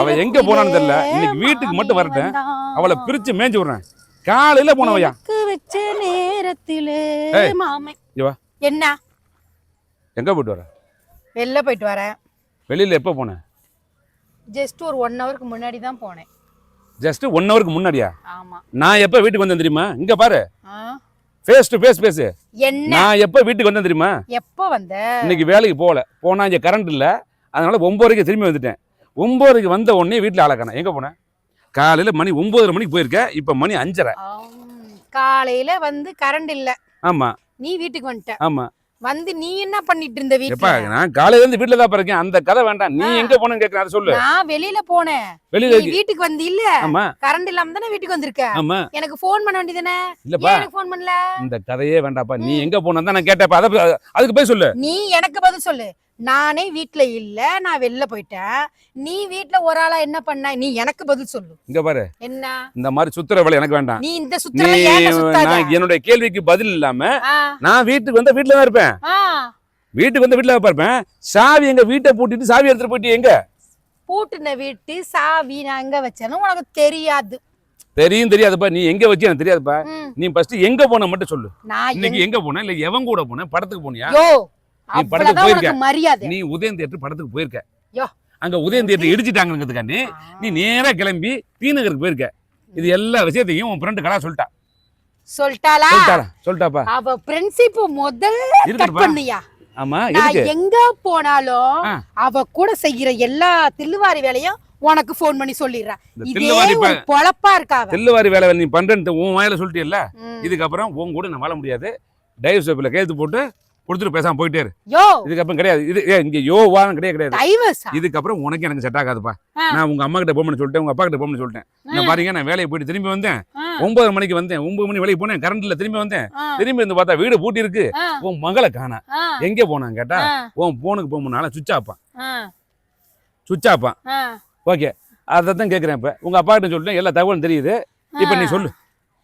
அவ எங்க போனான்னு தெரியல. இன்னைக்கு வீட்டுக்கு மட்டும் வரட்டும். அவளை பிரிச்சு மேய்ஞ்சு விடுறேன். காலையில போனவையா? வச்ச நேரத்திலே. என்ன? எங்க போயிட்டு வர? வெளில போயிட்டு வரேன். வெளியில எப்போ போன? ஜஸ்ட் ஒரு ஒன் ஹவருக்கு முன்னாடி தான் போனேன். ஜஸ்ட் ஒன் ஹவருக்கு முன்னாடியா? ஆமா. நான் எப்போ வீட்டுக்கு வந்தேன் தெரியுமா? இங்க பாரு? ஃபேஸ் டு ஃபேஸ் பேசு என்ன? நான் எப்போ வீட்டுக்கு வந்தேன் தெரியுமா? எப்போ வந்த? இன்னைக்கு வேலைக்கு போகல. போனா இங்க கரண்ட் இல்ல. அதனால ஒன்பதரைக்கு திரும்பி வந்துட்டேன். ஒன்பதரைக்கு வந்த உடனே வீட்டில் ஆளக்கானேன் எங்க போனேன் காலையில மணி ஒன்பதரை மணிக்கு போயிருக்கேன் இப்போ மணி அஞ்சரை. காலையில வந்து கரண்ட் இல்ல. ஆமா. நீ வீட்டுக்கு வந்துட்ட. ஆமா. வந்து நீ என்ன பண்ணிட்டு இருந்த வீட்டுல நான் காலையில இருந்து வீட்டுல தான் இருக்கேன். அந்த கதை வேண்டாம். நீ. எங்க போனேன்னு அதை சொல்லு. நான் வெளியில போனேன். வெளியில வீட்டுக்கு வந்து இல்ல. ஆமா. கரண்ட் இல்லாம தானே வீட்டுக்கு வந்திருக்க? ஆமா. எனக்கு ஃபோன் பண்ண வேண்டியதானே இல்லப்பா. எனக்கு ஃபோன் பண்ணல? இந்த கதையே வேண்டாப்பா நீ எங்க போனா தான் நான் கேட்டப்ப அதை அதுக்கு போய் சொல்லு. நீ எனக்கு பதில் சொல்லு. நானே வீட்ல இல்ல நான் வெளில போயிட்டேன். நீ வீட்ல ஒரு ஆளா என்ன பண்ண? நீ எனக்கு பதில் சொல்லு. இங்க பாரு. என்ன? இந்த மாதிரி சுத்துற வேலை எனக்கு வேண்டாம். நீ இந்த நீ நான் என்னுடைய கேள்விக்கு பதில் இல்லாம நான் வீட்டுக்கு வந்தா வீட்டுல தான் இருப்பேன். வீட்டுக்கு வந்த வீட்டுல தான் இருப்பேன் சாவி எங்க வீட்டை பூட்டிட்டு சாவி எடுத்துட்டு போயிட்டு எங்க? பூட்டுன வீட்டு சாவி நான் எங்க வச்சேன்னு உனக்கு தெரியாது. தெரியும் தெரியாதுப்பா. நீ எங்க வச்சு எனக்கு தெரியாதுப்பா. நீ ஃபர்ஸ்ட் எங்க போன மட்டும் சொல்லு. இன்னைக்கு எங்க போன? இல்ல எவன் கூட போன? படத்துக்கு போனியா? நீ படத்துக்கு போயிருக்க. நீ உதயம் தியேட்டர் படத்துக்கு போயிருக்க. அங்க உதயம் தியேட்டர் இடிச்சிட்டாங்கிறதுக்காண்டி நீ? நேரா கிளம்பி டி நகருக்கு போயிருக்க. இது எல்லா விஷயத்தையும் உன் ஃப்ரெண்டு கடா சொல்லிட்டா. சொல்லிட்டாளா? சொல்லிட்டாப்பா. அவ பிரின்சிப் முதல்ல கட் இருக்குப்பா. பண்ணியா. ஆமா நான் எதுக்கு? எங்க போனாலும். அவ கூட செய்யற எல்லா தில்லுவாரி வேலையும் உனக்கு ஃபோன் பண்ணி சொல்லிடுறா இந்த இதே ஒரு பொழப்பா இருக்கா தெல்லுவாரி வேலை நீ பண்றேன்னு உன் வாயில சொல்லிட்டியல்ல. இதுக்கப்புறம் உன் கூட நான் வாழ முடியாது. டைவ் ஷாப்பில் கையெழுத்து போட்டு கொடுத்துட்டு பேசாம போயிட்டே யோ! இதுக்கப்புறம் கிடையாது. இது ஏ, இங்க யோவான்னு கிடையாது கிடையாது. இதுக்கப்புறம் உனக்கு எனக்கு செட் ஆகாதுப்பா. நான் உங்க அம்மா கிட்ட போகணும்னு சொல்லிட்டேன் உங்க அப்பா கிட்ட போகணும்னு சொல்லிட்டேன். நான் பாருங்க நான் வேலையை போயிட்டு திரும்பி வந்தேன். ஒன்பது மணிக்கு வந்தேன். ஒன்பது மணி வேலைக்கு போனேன். கரண்ட்ல திரும்பி வந்தேன். திரும்பி வந்து பார்த்தா வீடு பூட்டி இருக்கு. உன் மகளை காணா. எங்க போனான்னு கேட்டா உன் போனுக்கு போகணும்னால சுவிச் ஆப்பான் சுவிச் ஆப்பான். ஓகே அதை தான் கேட்குறேன் இப்போ. உங்க அப்பா கிட்ட சொல்லிட்டேன். எல்லா தகவலும் தெரியுது. இப்போ நீ சொல்லு.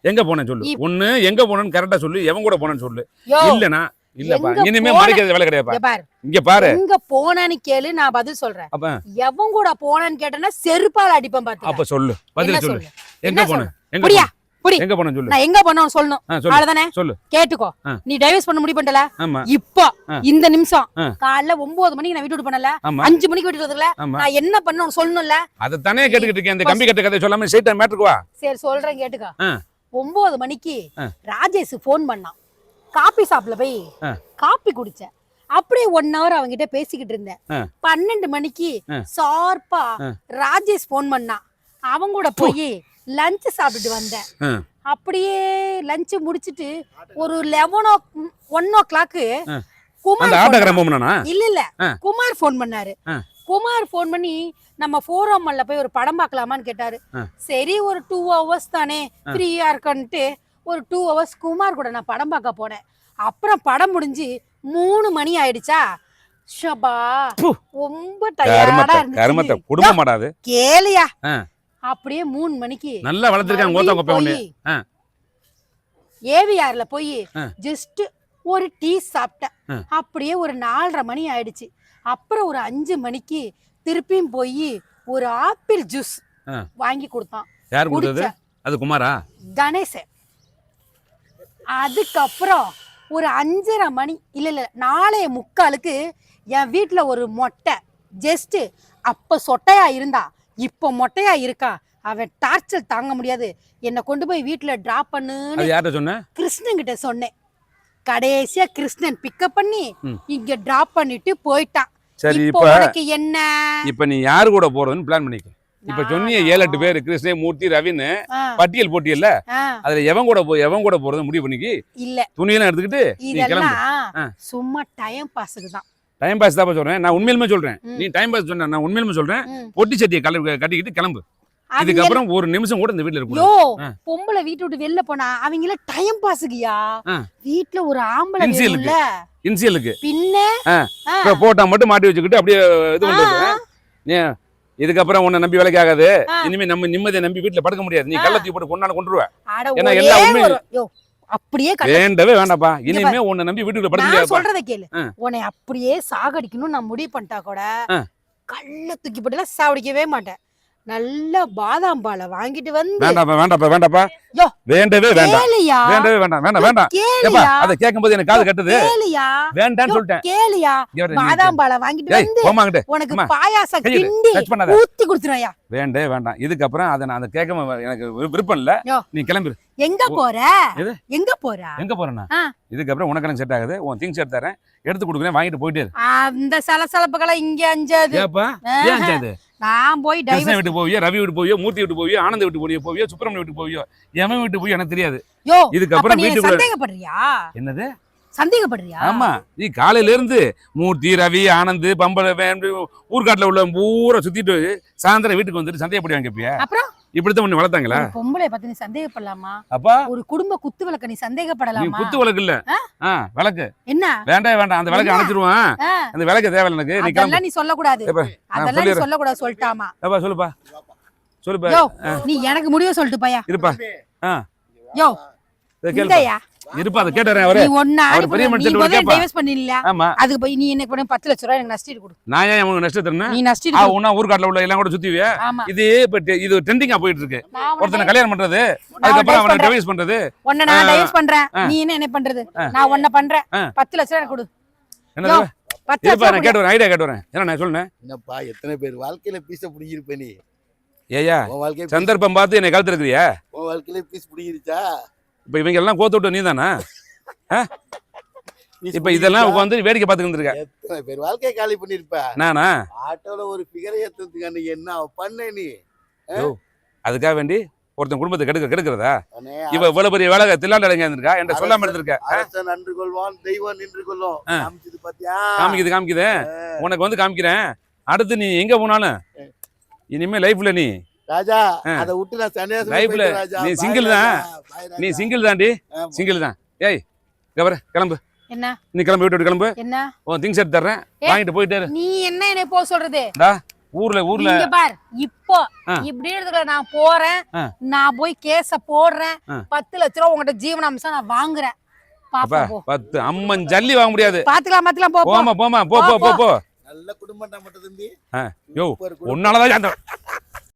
எங்க போனேன்னு சொல்லு. ஒண்ணு எங்க போனேன்னு கரெக்டா சொல்லு. எவன் கூட போனேன்னு சொல்லு. யோ! இல்லனா இல்லப்பா இனிமே போன- மறைக்கிறது வேலை கிடையாதுப்பா. இங்க பாரு. இங்க போனான்னு கேளு நான் பதில் சொல்றேன். எவன் கூட போனான்னு கேட்டேன்னா செருப்பால் அடிப்பேன் பாத்து அப்ப சொல்லு. பதில் சொல்லு? எங்க போன? எங்க புரியா? போன? புரி. எங்க போன சொல்லு. நான் எங்க போனோம் சொல்லணும். அவ்வளவுதானே? சொல்லு. கேட்டுக்கோ. நீ டைவர்ஸ் பண்ண முடிவு பண்ணல இப்போ. இந்த நிமிஷம். காலைல ஒன்பது மணிக்கு நான் வீட்டு விட்டு பண்ணல அஞ்சு மணிக்கு வீட்டுக்கு வரதுல நான் என்ன பண்ணணும் சொல்லணும்ல? அதை தானே கேட்டுக்கிட்டு இருக்கேன். இந்த கம்பி கட்ட கதை சொல்லாம ஸ்ட்ரைட்டா மேட்ருக்கு வா. சரி சொல்றேன் கேட்டுக்கோ. ஒன்பது மணிக்கு. ராஜேஷ் ஃபோன் பண்ணான். காபி ஷாப்ல போய் ஆ. காப்பி குடிச்சேன் அப்படியே ஒன் ஹவர் அவங்கிட்ட பேசிக்கிட்டு இருந்தேன். பன்னெண்டு மணிக்கு. ஷார்ப்பா. ராஜேஷ் ஃபோன் பண்ணான் அவங்க கூட போய் லஞ்ச் சாப்பிட்டுட்டு வந்தேன். அப்படியே லஞ்ச் முடிச்சிட்டு ஒரு eleven o one o'clock. Kumar இல்ல இல்ல. குமார் ஃபோன் பண்ணாரு. குமார் ஃபோன் பண்ணி நம்ம ஃபோரம்மல்ல போய் ஒரு படம் பார்க்கலாமான்னு கேட்டாரு. சரி ஒரு டூ ஹவர்ஸ் தானே ஃப்ரீயா இருக்கன்ட்டு ஒரு டூ ஹவர்ஸ் குமார் கூட நான் படம் பார்க்க போனேன் அப்புறம் படம் முடிஞ்சு மூணு மணி ஆயிடுச்சா ஷபா. ரொம்ப டயர்டா இருந்துச்சு மாட்டாது கேளியா. அப்படியே மூணு மணிக்கு நல்லா வளர்த்துருக்காங்க கோத்தா கொப்பை ஒண்ணு. ஏவிஆர்ல போய். ஜஸ்ட் ஒரு டீ சாப்பிட்டேன். அப்படியே ஒரு நாலரை மணி ஆயிடுச்சு அப்புறம் ஒரு அஞ்சு மணிக்கு திருப்பியும் போய் ஒரு ஆப்பிள் ஜூஸ். வாங்கி கொடுத்தான் யார் கொடுத்தது. அது குமாரா கணேசன் அதுக்கப்புறம் ஒரு அஞ்சரை மணி இல்ல இல்ல நாளைய முக்காலுக்கு என் வீட்ல ஒரு மொட்டை. ஜஸ்ட் அப்ப சொட்டையா இருந்தா இப்போ மொட்டையா இருக்கா அவன் டார்ச்சர் தாங்க முடியாது. என்னை கொண்டு போய் வீட்ல டிராப் பண்ணுன்னு யார்கிட்ட சொன்ன? கிருஷ்ணன் கிட்ட சொன்னேன். கடைசியா கிருஷ்ணன் பிக்கப் பண்ணி. இங்க டிராப் பண்ணிட்டு போயிட்டான். சரி இப்போ என்ன? இப்ப நீ யாரு கூட போறதுன்னு பிளான் பண்ணிக்க. இப்ப? சொன்னிய ஏழு எட்டு பேர் கிருஷ்ணே மூர்த்தி ரவின்னு பட்டியல் போட்டியல்ல? அதுல எவன் கூட போய் எவன் கூட போறது முடிவு பண்ணிக்கி? இல்ல. துணியெல்லாம் எடுத்துக்கிட்டு நீ கிளம்பு. சும்மா டைம் பாஸுக்கு தான். டைம் பாஸ் தான் சொல்றேன். நான் உண்மையிலுமே சொல்றேன். நீ டைம் பாஸ் சொன்ன நான் உண்மையிலுமே சொல்றேன். பொட்டி சட்டியை கல கட்டிக்கிட்டு கிளம்பு. இதுக்கப்புறம் ஒரு நிமிஷம் கூட இந்த வீட்டுல ஆ. பொம்பளை வீட்டு விட்டு வெளில போனா அவங்கள டைம் பாஸுக்குயா ஆ. வீட்ல ஒரு ஆம்பளை இன்சியலுக்கு. இன்சியலுக்கு. பின்ன? போட்டா மட்டும் மாட்டி வச்சுக்கிட்டு அப்படியே இது. நீ இதுக்கப்புறம் உன்னை நம்பி வேலைக்கு ஆகாது. இனிமே நம்ம நிம்மதியை நம்பி வீட்டுல படுக்க முடியாது நீ. கள்ளத்தி போட்டு கொண்டாட கொண்டுருவ அட ஏன்னா எல்லா உண்மையும் அப்படியே வேண்டவே வேண்டாப்பா இனிமே உன்னை நம்பி வீட்டுக்குள்ள படுக்க நான் முடியாதுப்பா சொல்றத கேளு. உன்னை அப்படியே சாகடிக்கணும் நான் முடிவு பண்ணிட்டா கூட. கள்ள தூக்கி போட்டுலாம் சாவடிக்கவே மாட்டேன் நல்ல பாதாம் பாலை வாங்கிட்டு வந்து வேண்டாப்பா வேண்டாப்பா வேண்டாப்பா வேண்டவே வேண்டாம். வேண்டவே வேண்டாம் வேண்டாம் வேண்டாம். ஏப்பா அதை கேட்கும்போது எனக்கு காது கட்டுது. கேளியா. வேண்டான்னு யோ, சொல்லிட்டேன். கேளியா. பாதாம் பாலை வாங்கிட்டு வந்து போமாங்கிட்டு உனக்கு பாயாசம் கிண்டி ஊத்தி கொடுத்துருவையா. வேண்டே வேண்டாம். இதுக்கப்புறம் அதை நான் அதை கேட்க எனக்கு விருப்பம் இல்ல. நீ கிளம்பிரு. எங்க போற? எங்க போற? எங்க போறேன்னா? ஆ. இதுக்கப்புறம் உனக்கு எனக்கு செட் ஆகுது. உன் திங்ஸ் எடுத்து தரேன். எடுத்து கொடுக்குறேன். வாங்கிட்டு போயிட்டே இரு. அந்த சலசலப்புகளை இங்க அஞ்சாது ஏப்பா ஏன் அஞ்சாது நான் போய் டைவர்ஸ் வீட்டு போவியோ ரவி வீட்டு போவியோ மூர்த்தி வீட்டு போவியோ ஆனந்த வீட்டு போவியோ போவியோ சுப்பிரமணிய வீட்டு போவியோ எவன் வீட்டு போய் எனக்கு தெரியாது. யோ இதுக்கப்புறம் வீட்டுக்குள்ள சந்தேகப்படுறியா? என்னது? சந்தேகப்படுறியா? ஆமா நீ காலையில இருந்து மூர்த்தி ரவி ஆனந்த் பம்பல ஊர்காட்டுல உள்ள ஊரை சுத்திட்டு சாயந்தரம் வீட்டுக்கு வந்துட்டு சந்தேகப்படி வாங்கிப்பிய அப்புறம்? இப்படித்தான் ஒண்ணு வளர்த்தாங்களா? பொம்பளை பத்தி நீ சந்தேகப்படலாமா? அப்பா. ஒரு குடும்ப குத்து விளக்க நீ நீ சந்தேகப்படலாமா குத்து விளக்கு இல்ல. விளக்கு. என்ன? வேண்டாம் வேண்டாம். அந்த விளக்கு? அணைச்சிருவான் அந்த விளக்கு தேவை எனக்கு. நீ அதெல்லாம் நீ சொல்லக்கூடாது. அதெல்லாம் நீ சொல்லக்கூடாது சொல்லிட்டாமா. ஏப்பா சொல்லுப்பா. சொல்லுப்பா. நீ எனக்கு முடிவு சொல்லிட்டு பையா. இருப்பா. யோ இந்தயா. இருப்பா அதை கேட்டுறேன் அவரு. நீ ஒன்னு அவர் பெரிய மனுஷன். டைவர்ஸ் ஆமா. அதுக்கு போய் நீ என்ன பண்ண பத்து லட்ச ரூபாய் எனக்கு நஷ்டீடு கொடு. நான் ஏன் உனக்கு நஷ்டம் தரேன் நீ நஷ்டீடு ஆ. உன்னா ஊர்காட்டுல உள்ள எல்லாம் கூட சுத்திவியா ஆமா. இது இப்ப இது ட்ரெண்டிங்கா போயிட்டு இருக்கு ஒருத்தனை கல்யாணம் பண்றது அதுக்கப்புறம் divorce அவனை. டிவைஸ் பண்றது. உன்னை நான் டைவர்ஸ் பண்றேன். நீ என்ன என்ன பண்றது. நான் உன்னை பண்றேன். ஆ. பத்து லட்ச ரூபாய் எனக்கு கொடு. என்னது. கேட்டு வரேன் ஐடியா கேட்டு வரேன். என்ன நான் சொல்லுனேன்? என்னப்பா எத்தனை பேர் வாழ்க்கையில பீஸ புடிங்கிருப்ப நீ? ஏயா சந்தர்ப்பம் பார்த்து என்னை கழுத்து இருக்கிறியா உன் வாழ்க்கையில பீஸ் புடிங்கிருச்சா? இப்ப இவங்க எல்லாம் கோத்து விட்டு நீ தானா இப்ப இதெல்லாம்? உட்காந்து வேடிக்கை பார்த்துக்கிட்டு இருக்க எத்தனை பேர் வாழ்க்கையை காலி பண்ணிருப்ப? நானா? ஆட்டோல ஒரு பிகரை ஏத்துறதுக்கு அன்னைக்கு என்ன பண்ண நீ? அதுக்காக வேண்டி ஒருத்தன் குடும்பத்தை கெடுக்க கெடுக்கிறதா? இவ இவ்வளவு பெரிய வேலை தில்லாண்ட அடங்க இருந்திருக்கா என்கிட்ட சொல்லாம இருந்திருக்க நன்று கொள்வான் தெய்வம் நின்று கொள்ளும். ஆ. காமிச்சது பாத்தியா? காமிக்குது காமிக்குது. உனக்கு வந்து காமிக்கிறேன். அடுத்து நீ எங்க போனாலும் இனிமே லைஃப்ல நீ ராஜா. அதை விட்டு நான் சன்னியாசம் Life ல ராஜா நீ ராஜா. தான். நீ. சிங்கிள் ஆமா. சிங்கிள் தான் ஏய் கவர கிளம்பு என்ன நீ கிளம்பு வீட்டு விட்டு கிளம்பு என்ன உன் திங்ஸ் எடுத்து தர்றேன் ஏ. வாங்கிட்டு போயிட்டே. நீ என்ன என்ன போக சொல்றது ஊர்ல ஊர்ல இங்க பார் இப்போ. இப்படி இடத்துல நான் போறேன். நான் போய் கேஸ போடுறேன். பத்து லட்ச ரூபா உங்ககிட்ட ஜீவனாம்சம் நான் வாங்குறேன் போ பத்து அம்மன் ஜல்லி வாங்க முடியாது பாத்துக்கலாம் பாத்துக்கலாம் போ போ. போமா போமா போ போ போ போ நல்ல குடும்பம் மட்டும் தம்பி ஆ, யோ, சூப்பர் குடும்பம். உன்னாலதான் அந்த